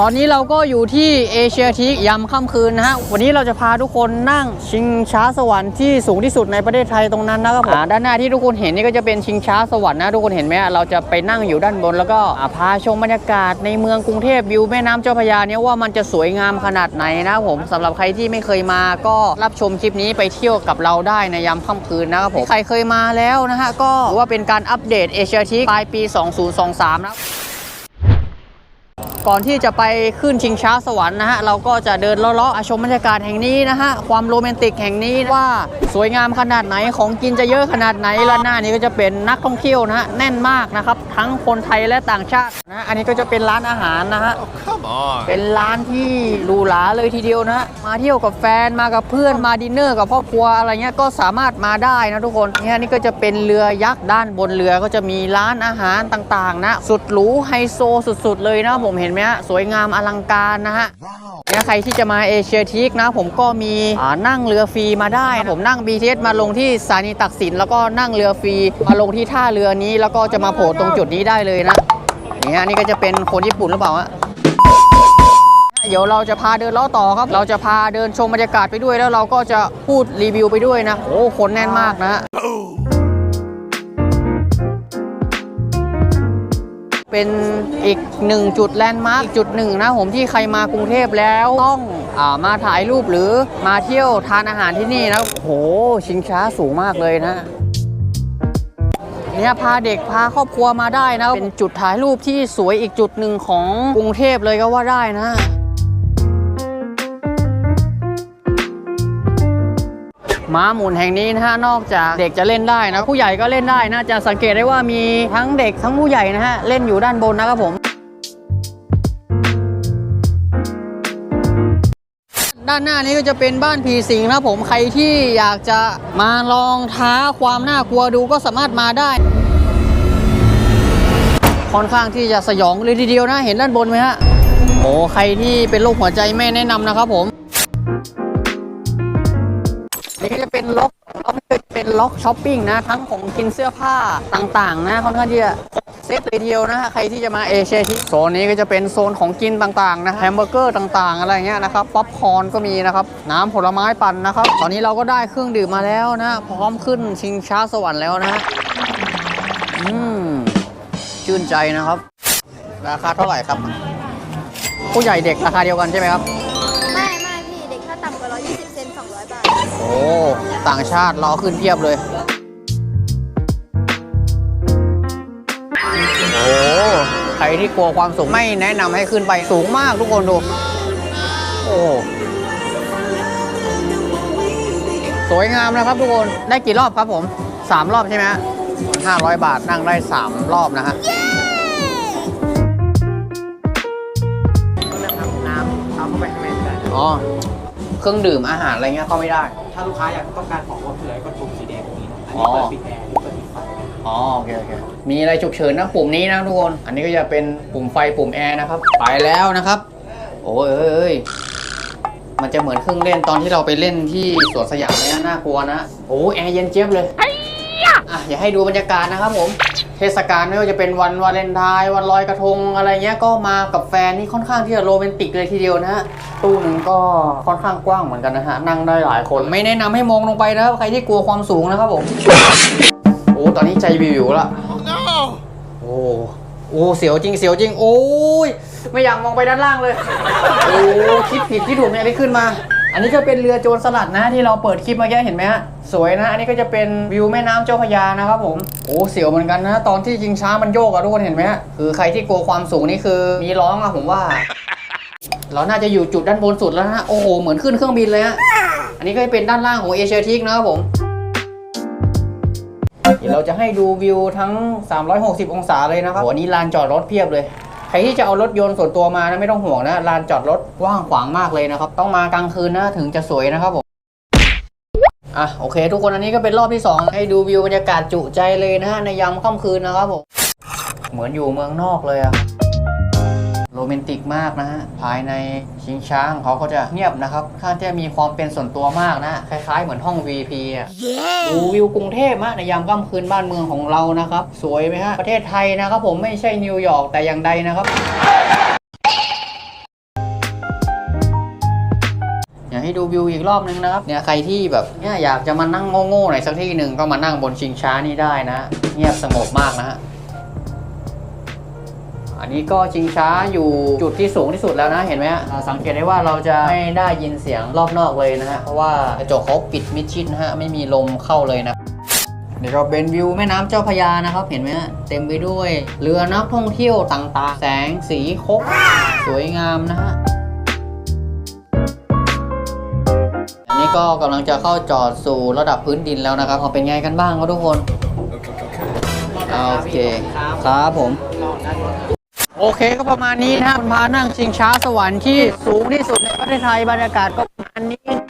ตอนนี้เราก็อยู่ที่เอเชียทีกยามค่ำคืนนะฮะ วันนี้เราจะพาทุกคนนั่งชิงช้าสวรรค์ที่สูงที่สุดในประเทศไทยตรงนั้นนะครับผมอ่าด้านหน้าที่ทุกคนเห็นนี่ก็จะเป็นชิงช้าสวรรค์นะทุกคนเห็นไหมเราจะไปนั่งอยู่ด้านบน แล้วก็อ่าพาชมบรรยากาศในเมืองกรุงเทพวิวแม่น้ำเจ้าพระยาเนี่ยว่ามันจะสวยงามขนาดไหนนะครับผมสำหรับใครที่ไม่เคยมาก็รับชมคลิปนี้ไปเที่ยวกับเราได้ในยามค่ำคืนนะครับผมใครเคยมาแล้วนะฮะก็ถือว่าเป็นการอัปเดตเอเชียทีกปลายปี 2023 นะครับ ก่อนที่จะไปขึ้นชิงช้าสวรรค์นะฮะ เราก็จะเดินเลาะๆชมบรรยากาศแห่งนี้นะฮะ ความโรแมนติกแห่งนี้ว่าสวยงามขนาดไหนของกินจะเยอะขนาดไหนและหน้านี้ก็จะเป็นนักท่องเที่ยวนะฮะ แน่นมากนะครับ ทั้งคนไทยและต่างชาตินะฮะอันนี้ก็จะเป็นร้านอาหารนะฮะ Come on. เป็นร้านที่หรูหราเลยทีเดียวนะ มาเที่ยวกับแฟนมากับเพื่อนมาดินเนอร์กับครอบครัวอะไรเงี้ยก็สามารถมาได้นะทุกคนเนี่ยนี่ก็จะเป็นเรือยักษ์ด้านบนเรือก็จะมีร้านอาหารต่างๆ นะ สุดหรูไฮโซสุด ๆ เลยนะผมเห็นไหมฮะสวยงามอลังการนะฮะเนี่ยใครที่จะมาเอเชียทีกนะ ผมก็มีอ่านั่งเรือฟรีมาได้ผมนั่ง BTS มาลงที่สถานีตักสินแล้วก็นั่งเรือฟรีมาลงที่ท่าเรือนี้ แล้วก็จะมาโผล่ตรงจุดนี้ได้เลยนะนี่ฮะนี่ก็จะเป็นคนญี่ปุ่นหรือเปล่าฮะเดี๋ยวเราจะพาเดินเลาะต่อครับ เราจะพาเดินชมบรรยากาศไปด้วยแล้วเราก็จะพูดรีวิวไปด้วยนะ โอ้คนแน่นมากนะ เป็นอีกหนึ่งจุดแลนด์มาร์กจุดหนึ่งนะผมที่ใครมากรุงเทพแล้วต้องอามาถ่ายรูปหรือมาเที่ยวทานอาหารที่นี่นะโอ้โหชิงช้าสูงมากเลยนะเนี่ยพาเด็กพาครอบครัวมาได้นะเป็นจุดถ่ายรูปที่สวยอีกจุดหนึ่งของกรุงเทพเลยก็ว่าได้นะ ม้าหมุนแห่งนี้นะฮะนอกจากเด็กจะเล่นได้นะผู้ใหญ่ก็เล่นได้นะจะสังเกตได้ว่ามีทั้งเด็กทั้งผู้ใหญ่นะฮะเล่นอยู่ด้านบนนะครับผมด้านหน้านี้ก็จะเป็นบ้านผีสิงนะผมใครที่อยากจะมาลองท้าความน่ากลัวดูก็สามารถมาได้ ค่อนข้างที่จะสยองเลยทีเดียวนะเห็นด้านบนไหมฮะโอ้ใครที่เป็นโรคหัวใจไม่แนะนำนะครับผม เป็นล็อกช้อปปิ้งนะ ทั้งของกินเสื้อผ้าต่างๆ นะค่อนข้างที่จะเซตเลยเดียวนะใครที่จะมาเอเชียที่โซนนี้ก็จะเป็นโซนของกินต่างๆนะแฮมเบอร์เกอร์ต่างๆ อะไรเงี้ยนะครับป๊อปคอร์นก็มีนะครับน้ำผลไม้ปั่นนะครับ ตอนนี้เราก็ได้เครื่องดื่มมาแล้วนะ พร้อมขึ้นชิงช้าสวรรค์แล้วนะอืมชื่นใจนะครับ ราคาเท่าไหร่ครับ ผู้ใหญ่เด็กราคาเดียวกันใช่ไหมครับ โอ้ต่างชาติรอขึ้นเทียบเลย โอ้ใครที่กลัวความสูงไม่แนะนำให้ขึ้นไปสูงมากทุกคนดู โอ้สวยงามนะครับทุกคนได้กี่รอบครับผมสามรอบใช่ไหมฮะห้าร้อยบาทนั่งได้สามรอบนะฮะน้ำเอาเข้าไปข้างในไม่ได้อ๋อ เครื่องดื่มอาหารอะไรเงี้ยเข้าไม่ได้ ถ้าลูกค้าอยากต้องการของลดเหลือก็ปุ่มสีแดงตรงนี้อันอ๋อนี้เปิดปิดแอร์อันนี้เปิดปิดไฟอ๋อโอเคโอเคมีอะไรฉุกเฉินนะปุ่มนี้นะทุกคน อันนี้ก็จะเป็นปุ่มไฟปุ่มแอร์นะครับ ไปแล้วนะครับโอ้ยเอ้ยเอ้ยมันจะเหมือนเครื่องเล่นตอนที่เราไปเล่นที่สวนสยามเลยนะน่ากลัวนะ โอ้แอร์เย็นเจี๊ยบเลยอะอย่าให้ดูบรรยากาศนะครับผมเทศกาลไม่ว่าจะเป็นวันวาเลนไทน์วันลอยกระทงอะไรเงี้ยก็มากับแฟนนี่ค่อนข้างที่จะโรแมนติกเลยทีเดียวนะฮะตู้หนึ่งก็ค่อนข้างกว้างเหมือนกันนะฮะนั่งได้หลายคนไม่แนะนำให้มองลงไปนะครับใครที่กลัวความสูงนะครับผมโอ้ตอนนี้ใจวิวอยู่ละ No. โอ้โอ้เสียวจริงเสียวจริงโอ้ยไม่อยากมองไปด้านล่างเลยโอ้คิดผิดคิดถูกเนี่ยที่ขึ้นมา อันนี้ก็เป็นเรือโจรสลัดนะที่เราเปิดคลิปมื่อกี้เห็นไหมฮะสวยนะ อันนี้ก็จะเป็นวิวแม่น้ำเจ้าพระยานะครับผมโอ้เสียวเหมือนกันนะ ตอนที่ชิงช้ามันโยกอะทุกคนเห็นไหมฮะคือใครที่กลัวความสูงนี่คือมีร้องอะผมว่า เราน่าจะอยู่จุดด้านบนสุดแล้วนะโอ้โหเหมือนขึ้นเครื่องบินเลยฮะอันนี้ก็จะเป็นด้านล่างของเอเชียทิกนะครับผมเดี๋ยวเราจะให้ดูวิวทั้ง 360 องศาเลยนะครับโอ้อันนี้ลานจอดรถเพียบเลย ครที่จะเอารถยนต์ส่วนตัวมานะไม่ต้องห่วงนะลานจอดรถกว้างขวางมากเลยนะครับ ต้องมากลางคืนนะถึงจะสวยนะครับผมอะโอเค ทุกคนอันนี้ก็เป็นรอบที่ 2 ให้ดูวิวบรรยากาศจุใจเลยนะฮะในยามค่ำคืนนะครับผมเหมือนอยู่เมืองนอกเลยอะ โรแมนติกมากนะฮะ ภายในชิงช้างเขาก็จะเงียบนะครับคข้างจะมีความเป็นส่วนตัวมากนะ คล้ายๆเหมือนห้อง VP อะ yeah. ดูวิวกรุงเทพมะในยามค่ำคืนบ้านเมืองของเรานะครับ สวยไหมฮะ ประเทศไทยนะครับผมไม่ใช่นิวยอร์กแต่อย่างใดนะครับอยากให้ดูวิวอีกรอบนึงนะครับเนี่ยใครที่แบบเนี่ยอยากจะมานั่งโง่ๆหน่อยสักที่หนึ่งก็มานั่งบนชิงช้านี่ได้นะ เงียบสงบมากนะฮะ อันนี้ก็ชิงช้าอยู่จุดที่สูงที่สุดแล้วนะเห็นไหมฮะอ่าสังเกตได้ว่าเราจะไม่ได้ยินเสียงรอบนอกเลยนะฮะเพราะว่ากระจกเขาปิดมิดชิดนะฮะไม่มีลมเข้าเลยนะเดี๋ยวเราเป็นวิวแม่น้ำเจ้าพระยานะครับ เห็นไหมฮะเต็มไปด้วย เรือนักท่องเที่ยวต่างๆ แสงสีครบสวยงามนะฮะอันนี้ก็กำลังจะเข้าจอดสู่ระดับพื้นดินแล้วนะครับเป็นไงกันบ้างครับทุกคนโอเคครับผม โอเคก็ประมาณนี้นะคุณพานั่งชิงช้าสวรรค์ที่สูงที่สุดในประเทศไทยบรรยากาศก็ประมาณนี้